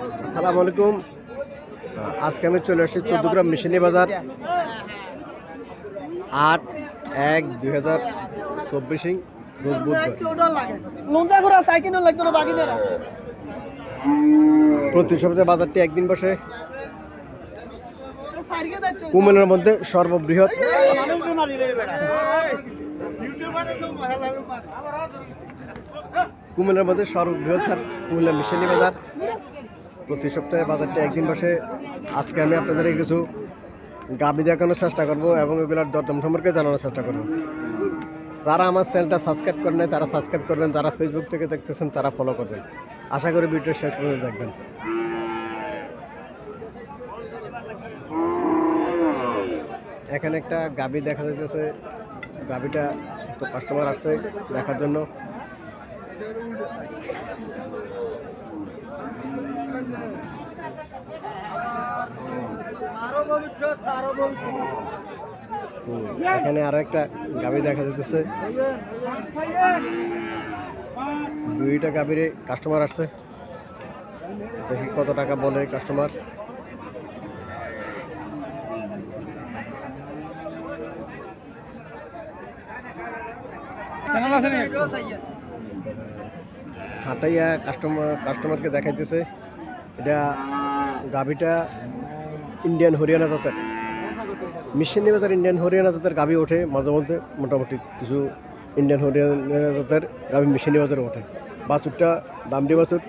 আসসালামু আলাইকুম। আজকে আমি চলে আসছি চৌদ্দগ্রাম মিশনি বাজার। আট, এক, দুই হাজার চব্বিশ প্রতি সপ্তাহে বাজারটি একদিন বসে। কুমিল্লার মধ্যে সর্ববৃহৎ। কুমিল্লার মধ্যে সর্ববৃহৎ কুমিল্লা মিশনি বাজার। প্রতি সপ্তাহে বাজারটা একদিন বসে। আজকে আমি আপনাদের কিছু গাবি দেখানোর চেষ্টা করব এবং এগুলোর দরদাম সম্পর্কে জানানোর চেষ্টা করব। যারা আমার চ্যানেলটা সাবস্ক্রাইব করেন নাই, তারা সাবস্ক্রাইব করবেন। যারা ফেসবুক থেকে দেখতেছেন, তারা ফলো করবেন। আশা করি ভিডিও শেষ পর্যন্ত দেখবেন। এখানে একটা গাবি দেখা যাইতেছে। গাবিটা তো কাস্টমার আসছে দেখার জন্য হুম, এখানে আরও একটা গাবি দেখা যাইতেছে। দুইটা গাবিরে কাস্টমার আসছে। দেখি কত টাকা বলে কাস্টমার হাটাইয়া কাস্টমার কাস্টমারকে দেখাইতেছে। এটা গাবিটা ইন্ডিয়ান হরিয়ানা জাতের। মিশন বাজার ইন্ডিয়ান হরিয়ানা জাতের গাবি ওঠে মাঝে মধ্যে, মোটামুটি কিছু ইন্ডিয়ান হরিয়ানা জাতের গাবি মিশনি বাজারে ওঠে। বাছুরটা দামডি বাছুর।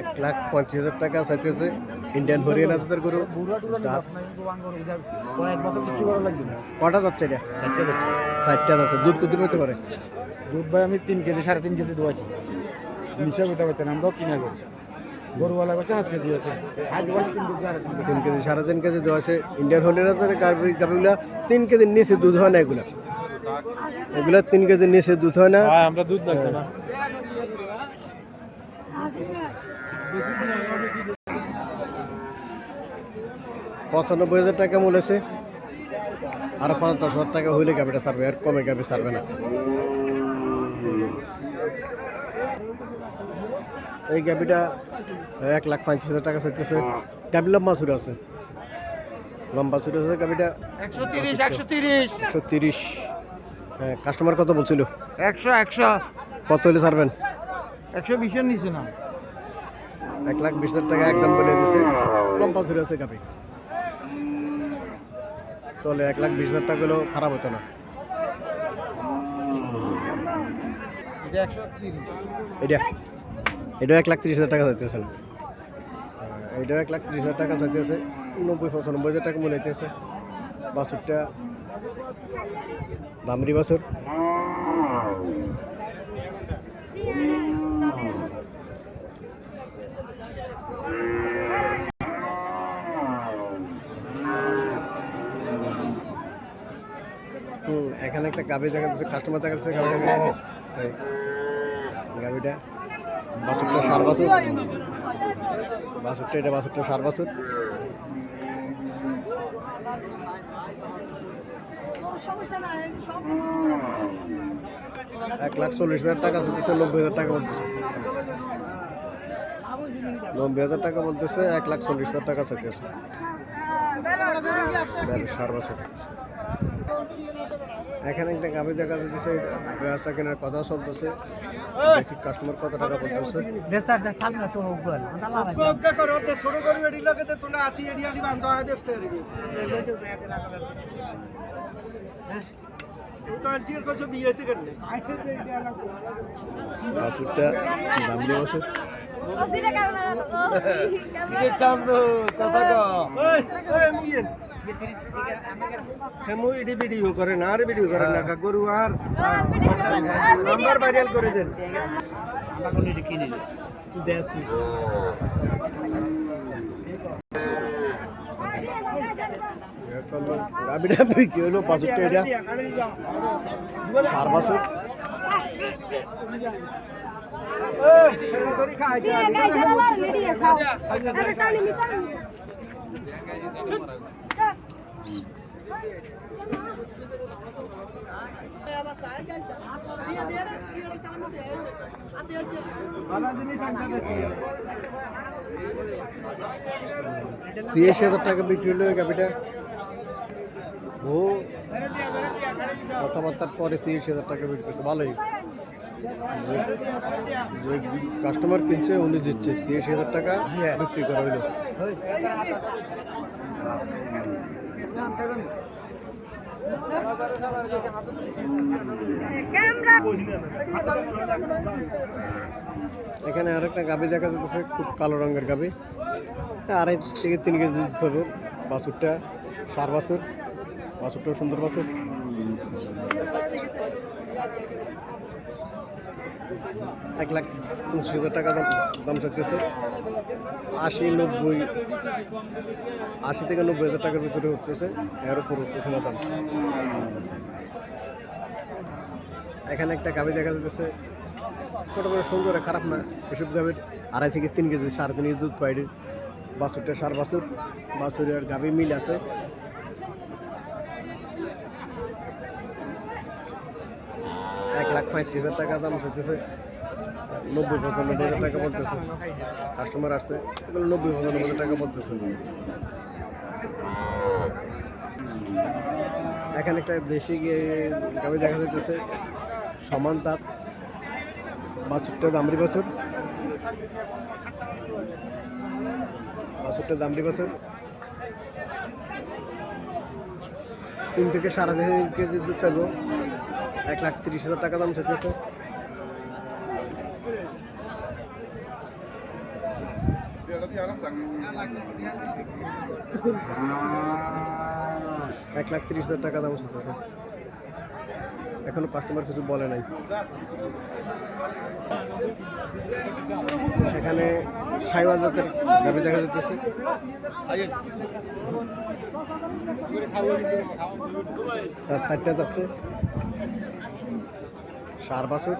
এক লাখ পঞ্চাশ হাজার টাকা চাইতেছে ইন্ডিয়ান হরিয়ানা জাতের গরু। না কটা যাচ্ছে এটা? ষাটটা যাচ্ছে। দুধ কত হতে পারে? দুধ ভাই, আমি তিন কেজি, সাড়ে তিন কেজি দোয়াছি নিচে গোটা বেতেন আমরাও কিনা করি গরুওয়ালা কাছে পাঁচ কেজি আছে। আজ দোয়াছি তিন কেজি সাড়ে তিন কেজি। দেওয়া আছে। ইন্ডিয়ান জাতের গাভিগুলা তিন কেজির নিচে দুধ হয় না এগুলা। এগুলা তিন কেজির নিচে দুধ হয় না। আমরা দুধ লাগবে না। পঁচানব্বই হাজার টাকা মূল আছে। আরও পাঁচ দশ হাজার টাকা হইলে গাভিটা সারবে আর কমে গাভি সারবে না। এই গাভিটা এক লাখ পঞ্চাশ হাজার টাকা চাইতেছে গাভি লম্বা ছুটে আছে। লম্বা ছুটে আছে গাভিটা। একশো তিরিশ একশো তিরিশ। একশো তিরিশ। হ্যাঁ কাস্টমার কত বলছিল? একশো একশো। কত হলে ছাড়বেন? একশো বিশের নিচে না। এক লাখ বিশ হাজার টাকা একদম বলে দিছে। লম্বা ছুটে আছে গাভি। চলে এক লাখ বিশ হাজার টাকা হলেও খারাপ হতো না। এটা। একশো তিরিশ এটা এটা এক লাখ তিরিশ হাজার টাকা চাইতেছে এটা এক লাখ তিরিশ হাজার টাকা চাইতেছে নব্বই, পঁচানব্বই হাজার টাকা মনে হইতেছে বাছুরটা দামরি বাছুর। এখানে একটা গাভি দেখা যাচ্ছে কাস্টমার দেখা যাচ্ছে, গাভিটা এই বাছুরটা সার বাছুর। বাছুরটা এটা বাছুরটা সার বাছুর। এক লাখ চল্লিশ হাজার টাকা চলতেছে, নব্বই হাজার টাকা বলতেছে। নব্বই হাজার টাকা বলতেছে, এক লাখ চল্লিশ হাজার টাকা চাইতেছে সার বছর। এখানে একটা গাভি দেখা যাচ্ছে ব্যবসা কেনার কথা চলতেছে। দেখি কাস্টমার কত টাকা বলতেছে। বান্ধ হয় হয়ে দাম দিয়ে কথা মিয়েন হেমু ইডি ভিডিও করে না আর ভিডিও করে না গরু আর নাম্বার ভাইরাল করে দেন। গাবিটা বিক্রি হলো বাসুরটা এটা সার বাসুর ছিয়াশি হাজার টাকা বিক্রি হলো গাবিটা বহু কথাবার্তার পরে ছিয়াশি হাজার টাকা বিক্রি করছে। ভালোই। যে- কাস্টমার কিনছে উনি দিচ্ছে ছিয়াশি হাজার টাকা বিক্রি করা হইল এখানে আরেকটা গাবি দেখা যাচ্ছে, খুব কালো রঙের গাবি। আড়াই থেকে তিন কেজি দুধ বাছুরটা, সার বাছুর, বাছুরটাও সুন্দর বাছুর। এক লাখ পঁচিশ হাজার টাকা দাম দাম চাইতেছে। আশি, নব্বই, আশি থেকে নব্বই হাজার টাকার ভিতরে উঠতেছে, এর উপর উঠতেছে না দাম। এখানে একটা গাভি দেখা যাচ্ছে মোটামুটি সুন্দর, খারাপ না, এসব গাভীর আড়াই থেকে তিন কেজি সাড়ে তিন কেজি দুধ পাই বাছুরটা সার বাছুর, বাছুরের গাভি মিল আছে এক লাখ পঁয়ত্রিশ হাজার টাকা দাম চাইতেছে নব্বই পঁচানব্বই হাজার টাকা বলতেছে। কাস্টমার আসছে নব্বই পঁচানব্বই হাজার টাকা বলতেছে। এখানে একটা দেশি গাভি দেখা যাইতেছে, সমান তার বাছুরটা দামরি বাছুর। বাছুরটা দামরি বাছুর। তিন থেকে সাড়ে তিন কেজি দুধ পাবো এক লাখ তিরিশ হাজার টাকা দাম চাইতেছে। এক লাখ তিরিশ হাজার টাকা দাম চাইতেছে। এখনও কাস্টমার কিছু বলে নাই। এখানে সাইওয়াল জাতের গাভি দেখা যাচ্ছে চারটা যাচ্ছে। সার বাছুর।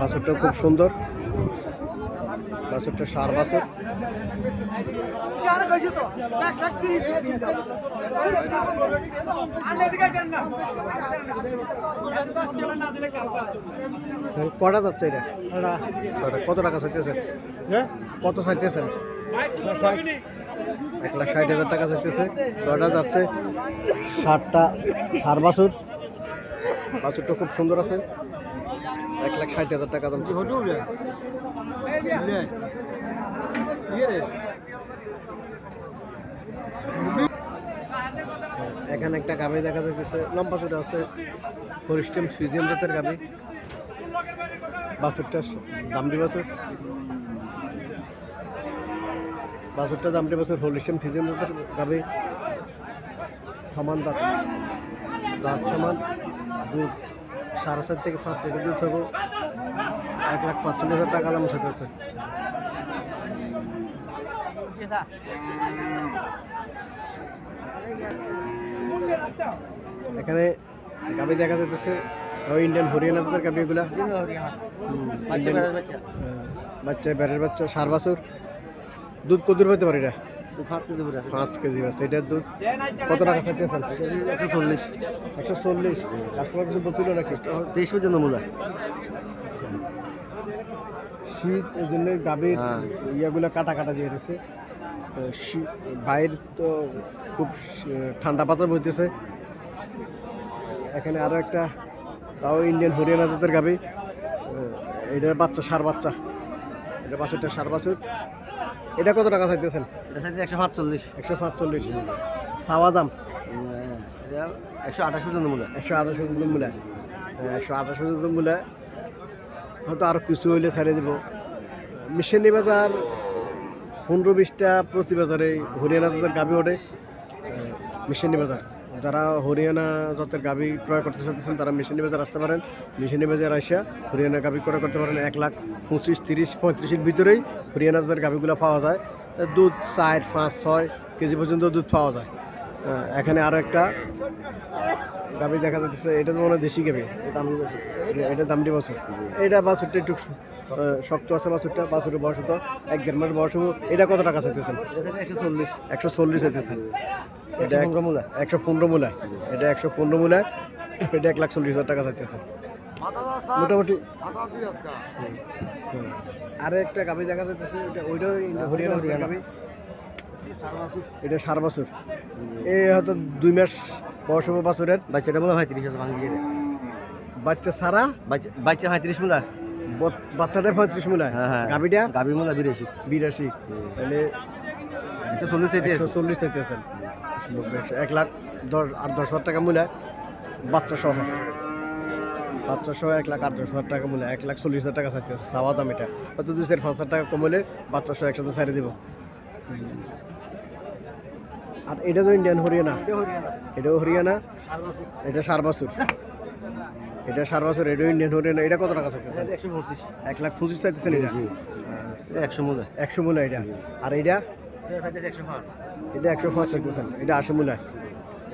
বাছুরটা খুব সুন্দর। বাছুরটা সার বাছুর। কটা যাচ্ছে এটা। কত টাকা চাইতেছেন কত চাইতেছেন এক লাখ ষাট হাজার টাকা চাইতেছে। ছয়টা যাচ্ছে। ষাটটা সার বাছুর। বাছুরটা খুব সুন্দর আছে। এক লাখ ষাট হাজার টাকা দাম চাইতেছে। এখানে একটা গাভি দেখা যাচ্ছে লম্বা চুটা আছে হরিস্টেম ফিজিয়াম জাতের গাভি। বাছুরটা দামড়ি বাছুর। বাছুরটা দামড়ি বাছুর হরিস্টেম ফিজিয়াম জাতের গাভি। সমান দাঁত। দাঁত সমান দুধ। সাড়ে চার থেকে পাঁচ লিটার দুধ পাবো এক লাখ পাঁচচল্লিশ হাজার টাকা দাম সেটাছে এখানে গাবি দেখা যাচ্ছে ইন্ডিয়ান হরিয়ানা জাতের গাবি এগুলা। হুম, Indian- হ্যাঁ, বাচ্চা বেড়ের বাচ্চা সার বাছুর। দুধ কত দূর পেতে পারি এটা? পাঁচ কেজি আছে। পাঁচ কেজি এটার দুধ কত টাকা চাইতেছেন? একশো চল্লিশ। একশো চল্লিশ। কাস্টমার কিছু বলছিল নাকি? তেইশ পর্যন্ত মূলা শীত এই জন্য গাভীর হ্যাঁ। ইয়াগুলো কাটা কাটা দিয়ে রয়েছে বাইরে তো খুব ঠান্ডা পাতা বইতেছে। এখানে আরও একটা তাও ইন্ডিয়ান হরিয়ানা জাতের গাবি। এটার বাচ্চা সার বাচ্চা। এটা বাছুরটা সার বাছুর। এটা কত টাকা চাইতেছেন? এটা সাথে একশো সাতচল্লিশ। একশো সাতচল্লিশ। চাওয়া দাম? একশো আঠাশ পর্যন্ত মূলা একশো আঠাশ পর্যন্ত মূলা একশো আঠাশ পর্যন্ত মূলা হয়তো আরও কিছু হইলে ছেড়ে দেবো। মিশনি বাজার পনেরো বিশটা প্রতি বাজারে হরিয়ানা জাতের গাবি ওঠে মিশনি বাজার। যারা হরিয়ানা জাতের গাভী ক্রয় করতে চাইতেছেন তারা মেশিনি বাজার আসতে পারেন। মেশিনি বাজার আসিয়া হরিয়ানা গাভী ক্রয় করতে পারেন এক লাখ পঁচিশ, তিরিশ, পঁয়ত্রিশের ভিতরেই হরিয়ানা জাতের গাভীগুলো পাওয়া যায়। দুধ চার, পাঁচ, ছয় কেজি পর্যন্ত দুধ পাওয়া যায়। এখানে আরও একটা গাভী দেখা যাচ্ছে এটা তো মনে হয় দেশি গাভী, এটা- এটা দামটি বছর এটা বাছুরটা একটু শক্ত আছে বাছুরটা বাছুরের বয়স তো এক দেড় মাস বয়স হব। এটা কত টাকা চাইতেছেন? একশো চল্লিশ। একশো চল্লিশ চাইতেছেন। এটা পনেরো মূলা। একশো পনেরো মূলায় এটা একশো পনেরো মূলায় এটা এক লাখ চল্লিশ হাজার টাকা চাইতেছেন। মোটামুটি। আর একটা গাভী দেখা যাচ্ছে এটা ওইটাও হরিয়ানা হরিয়ানা। এটা সার বছর। এই হয়তো দুই মাস বয়স বছরের। বাচ্চাটা মনে হয় তিরিশ হাজার বাচ্চা সারা? বাচ্চা বাচ্চা হয় তিরিশ মূলা? বাচ্চাটা পঁয়ত্রিশ মূলায় হ্যাঁ, হ্যাঁ। গাভীটা? গাভীর মূলা বিরাশি। বিরাশি। তাহলে এটা চল্লিশ একশো চল্লিশ চাইতেছেন এক লাখ দশ আট দশ হাজার টাকা মূল্য বাচ্চা সহ বাচ্চা সহ এক লাখ আট দশ হাজার টাকা মূল্য এক লাখ চল্লিশ হাজার টাকা চাইতেছে চাওয়া দাম এটা। হয়তো দুই চার পাঁচ হাজার টাকা কমলে বাচ্চা সহ একসাথে ছাড়ে দিব। আর এটা তো ইন্ডিয়ান হরিয়ানা। এটাও হরিয়ানা। এটা সার বাছুর। এটা সার বাছুর এটাও ইন্ডিয়ান হরিয়ানা এটা কত টাকা চাইতেছে একশো পঁচিশ। এক লাখ পঁচিশ চাইতেছেন এটা? একশো মূলা একশো মূল্য এটা? আর এইটা একশো পাঁচ। এটা একশো পাঁচ চাইতেছেন। এটা আশি মূল্য?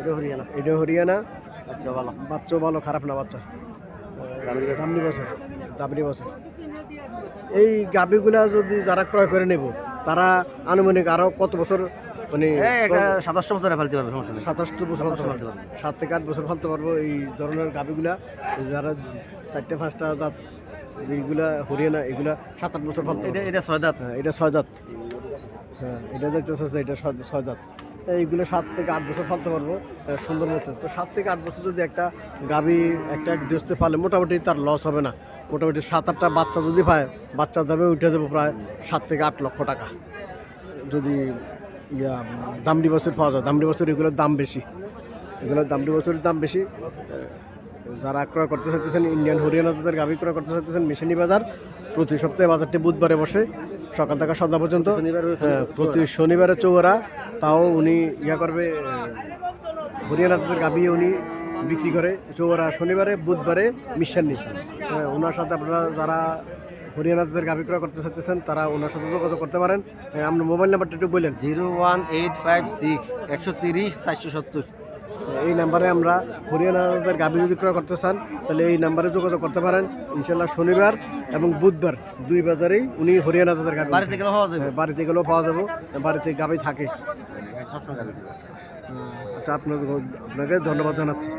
এটা হরিয়ানা। এটা হরিয়ানা? আচ্ছা ভালো। বাচ্চাও ভালো খারাপ না বাচ্চা? দামনি বছর। দামনি বছর। এই গাভিগুলা যদি যারা ক্রয় করে নেব তারা আনুমানিক আরও কত বছর মানে সাতাশটা বছর ফেলতে পারবে সমস্যা নেই। সাতাশটো বছর ফেলতে সাত থেকে আট বছর ফেলতে পারব এই ধরনের গাভিগুলা। যারা চারটে পাঁচটা দাঁত যেগুলা হরিয়ানা এগুলা সাত আট বছর ফেলতে এটা। এটা ছয় দাঁত। হ্যাঁ এটা ছয় দাঁত। হ্যাঁ এটা দেখতেছে যে এটা ছয় দাঁত। এইগুলো সাত থেকে আট বছর ফেলতে পারব। সুন্দর মতো তো সাত থেকে আট বছর যদি একটা গাভী একটা গৃহস্থে পালে মোটামুটি তার লস হবে না। মোটামুটি সাত আটটা বাচ্চা যদি পায় বাচ্চার দামে উঠে দেবো প্রায় সাত থেকে আট লক্ষ টাকা। যদি ইয়া দামডি বছর পাওয়া যায়। দামডি বছর এগুলোর দাম বেশি। এগুলোর দামডি বছরের দাম বেশি। যারা ক্রয় করতে চাইতেছেন ইন্ডিয়ান হরিয়ানা জাতের গাভী ক্রয় করতে চাইতেছেন মেশিনি বাজার প্রতি সপ্তাহে বাজারটি বুধবারে বসে সকাল থেকে সন্ধ্যা পর্যন্ত প্রতি শনিবারে চৌরা তাও উনি ইয়া করবে হরিয়ানা জাতের গাভী উনি বিক্রি করে চৌরা শনিবারে বুধবারে মিশান্নি হ্যাঁ ওনার সাথে আপনারা যারা হরিয়ানা জাতের গাভী ক্রয় করতে চাইতেছেন তারা ওনার সাথে যোগাযোগ করতে পারেন। হ্যাঁ, আপনার মোবাইল নাম্বারটা একটু বললেন zero one eight five six একশো তিরিশ চারশো সত্তর। এই নাম্বারে আমরা হরিয়ানা জাতের গাভী যদি ক্রয় করতে চান তাহলে এই নাম্বারে যোগাযোগ করতে পারেন। ইনশাল্লাহ শনিবার এবং বুধবার দুই বাজারেই উনি হরিয়ানা জাতের গাভী বাড়িতে গেলে হওয়া যাবে। হ্যাঁ, বাড়িতে গেলেও পাওয়া যাবে। বাড়িতে গাভী থাকে। আচ্ছা আপনার আপনাকে ধন্যবাদ জানাচ্ছি।